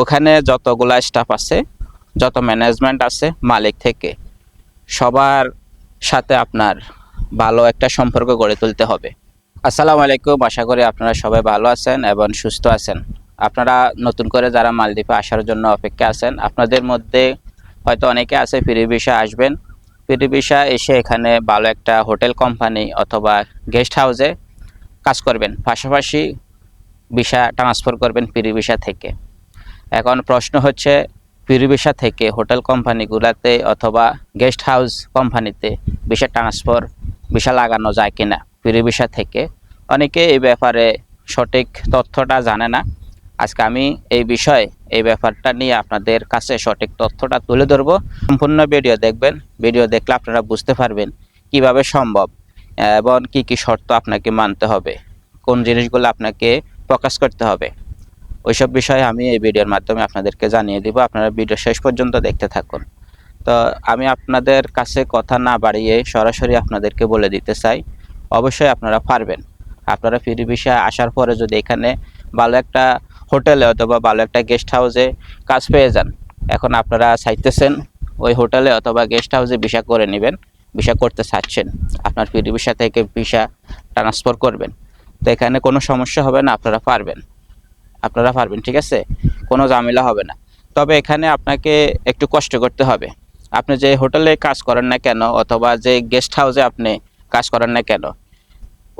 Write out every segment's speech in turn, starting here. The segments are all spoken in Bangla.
ওখানে যতগুলা স্টাফ আছে, যত ম্যানেজমেন্ট আছে, মালিক থেকে সবার সাথে আপনার ভালো একটা সম্পর্ক গড়ে তুলতে হবে। আসসালামু আলাইকুম, আশা করি আপনারা সবাই ভালো আছেন এবং সুস্থ আছেন। আপনারা নতুন করে যারা মালদ্বীপে আসার জন্য অপেক্ষা আছেন, আপনাদের মধ্যে হয়তো অনেকে আছে, ফ্রি ভিসা আসবেন। ফ্রি ভিসা এসে এখানে ভালো একটা হোটেল কোম্পানি অথবা গেস্ট হাউসে কাজ করবেন। পাশাপাশি ভিসা ট্রান্সফার করবেন ফ্রি ভিসা থেকে। এখন প্রশ্ন হচ্ছে ফ্রি থেকে হোটেল কোম্পানিগুলোতে অথবা গেস্ট হাউস কোম্পানিতে ভিসা ট্রান্সফার ভিসা লাগানো যায় কিনা? ফ্রি ভিসা থেকে। অনেকে এই ব্যাপারে সঠিক তথ্যটা জানে না। আজকে আমি এই বিষয়ে, এই ব্যাপারটা নিয়ে আপনাদের কাছে সঠিক তথ্যটা তুলে ধরবো। সম্পূর্ণ ভিডিও দেখবেন। ভিডিও দেখলে আপনারা বুঝতে পারবেন কীভাবে সম্ভব, এবং কি কি শর্ত আপনাকে মানতে হবে, কোন জিনিসগুলো আপনাকে প্রকাশ করতে হবে। ওইসব বিষয়ে আমি এই ভিডিওর মাধ্যমে আপনাদেরকে জানিয়ে দিব। আপনারা ভিডিও শেষ পর্যন্ত দেখতে থাকুন। তো আমি আপনাদের কাছে কথা না বাড়িয়ে সরাসরি আপনাদেরকে বলে দিতে চাই, অবশ্যই আপনারা পারবেন। আপনারা ফ্রি বিষয়ে আসার পরে যদি এখানে ভালো একটা হোটেলে অথবা ভালো একটা গেস্ট হাউসে কাজ পেয়ে যান, এখন আপনারা চাইতেছেন ওই হোটেলে অথবা গেস্ট হাউসে ভিসা করে নেবেন, ভিসা করতে চাচ্ছেন, আপনার ফ্রি ভিসা থেকে ভিসা ট্রান্সফার করবেন। তো এখানে কোনো সমস্যা হবে না, আপনারা পারবেন। আপনারা পারবেন, ঠিক আছে? কোনো ঝামেলা হবে না। তবে এখানে আপনাকে একটু কষ্ট করতে হবে। আপনি যে হোটেলে কাজ করেন না কেন অথবা যে গেস্ট হাউসে আপনি কাজ করেন না কেন,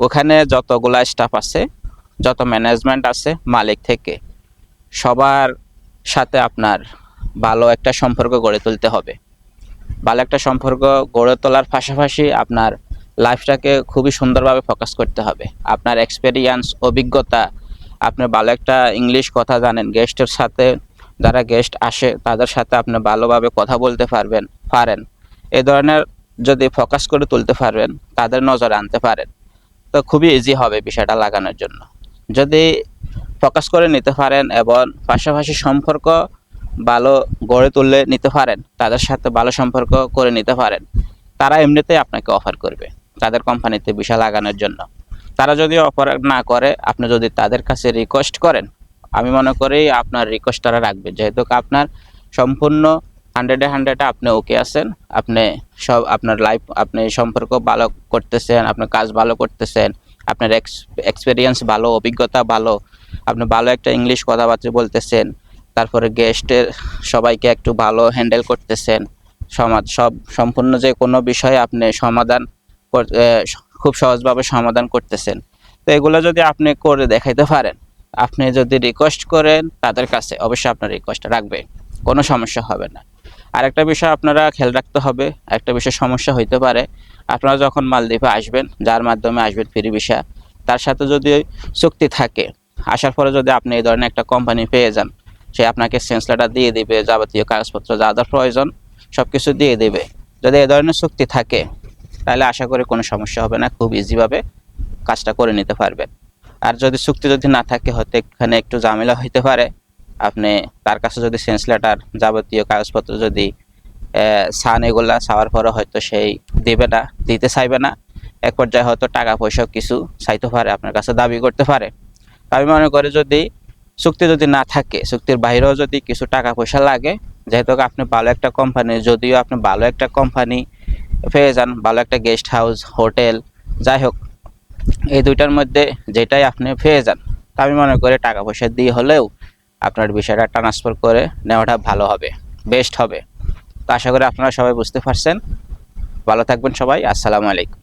ওখানে যতগুলা স্টাফ আছে, যত ম্যানেজমেন্ট আছে, মালিক থেকে, সবার সাথে আপনার ভালো একটা সম্পর্ক গড়ে তুলতে হবে। ভালো একটা সম্পর্ক গড়ে তোলার পাশাপাশি আপনার লাইফটাকে খুবই সুন্দরভাবে ফোকাস করতে হবে। আপনার এক্সপেরিয়েন্স অভিজ্ঞতা আপনি ভালো একটা ইংলিশ কথা জানেন গেস্টের সাথে যারা গেস্ট আসে, তাদের সাথে আপনি ভালোভাবে কথা বলতে পারবেন, পারেন। এ ধরনের যদি ফোকাস করে তুলতে পারবেন, তাদের নজরে আনতে পারেন। তো খুবই ইজি হবে বিষয়টা লাগানোর জন্য। যদি ফোকাস করে নিতে পারেন এবং পাশাপাশি সম্পর্ক ভালো গড়ে তুলে নিতে পারেন, তাদের সাথে ভালো সম্পর্ক করে নিতে পারেন, তারা এমনিতেই আপনাকে অফার করবে, তাদের কোম্পানিতে বিষয় লাগানোর জন্য। তারা যদি অফার না করে, আপনি যদি তাদের কাছে রিকোয়েস্ট করেন, আমি মনে করি আপনার রিকোয়েস্ট তারা রাখবে। যেহেতু আপনার সম্পূর্ণ হান্ড্রেডে হান্ড্রেডে আপনি ওকে আছেন, আপনি সব আপনার লাইফ আপনি সম্পর্ক ভালো করতেছেন, আপনার কাজ ভালো করতেছেন, আপনার এক্স এক্সপিরিয়েন্স ভালো, অভিজ্ঞতা ভালো, আপনি ভালো একটা ইংলিশ কথাবার্তা বলতেছেন, তারপরে গেস্টের সবাইকে একটু ভালো হ্যান্ডেল করতেছেন, সমাজ, সব সম্পূর্ণ যে কোনো বিষয়ে আপনি সমাধান খুব সহজভাবে সমাধান করতেছেন। তো এগুলো যদি আপনি করে দেখাইতে পারেন, আপনি যদি রিকোয়েস্ট করেন, তাদের কাছে অবশ্যই আপনার রিকোয়েস্ট রাখবে, কোনো সমস্যা হবে না। আরেকটা বিষয় আপনারা খেয়াল রাখতে হবে, একটা বিষয় সমস্যা হইতে পারে, আপনারা যখন মালদ্বীপে আসবেন, যার মাধ্যমে আসবেন ফ্রি ভিসা, তার সাথে যদি চুক্তি থাকে, আসার পরে যদি আপনি এই ধরনের একটা কোম্পানি পেয়ে যান, সে আপনাকে সেন্স লেটার দিয়ে দিবে, যাবতীয় কাগজপত্র, যা যা প্রয়োজন সব কিছু দিয়ে দিবে। যদি এ ধরনের চুক্তি থাকে তাহলে আশা করি কোনো সমস্যা হবে না, খুব ইজিভাবে কাজটা করে নিতে পারবেন। আর যদি চুক্তি যদি না থাকে, হয়তো এখানে একটু ঝামেলা হইতে পারে। আপনি তার কাছে যদি সেন্স লেটার যাবতীয় কাগজপত্র যদি সান এগুলা চাওয়ার পরে হয়তো সেই দেবে না, দিতে চাইবে না। এক পর্যায়ে হয়তো টাকা পয়সা কিছু চাইতে পারে, আপনার কাছে দাবি করতে পারে। আমি মনে করি যদি চুক্তি যদি না থাকে, চুক্তির বাইরেও যদি কিছু টাকা পয়সা লাগে, যেহেতু আপনি ভালো একটা কোম্পানি যদিও আপনি ভালো একটা কোম্পানি পেয়ে যান, ভালো একটা গেস্ট হাউস হোটেল যাই হোক, এই দুইটার মধ্যে যেটাই আপনি পেয়ে যান। তা আমি মনে করি টাকা পয়সা দিয়ে হলেও আপনার বিষয়টা ট্রান্সফার করে নেওয়াটা ভালো হবে বেস্ট হবে। তো আশা করি আপনারা সবাই বুঝতে পারছেন। ভালো থাকবেন সবাই, আসসালামু আলাইকুম।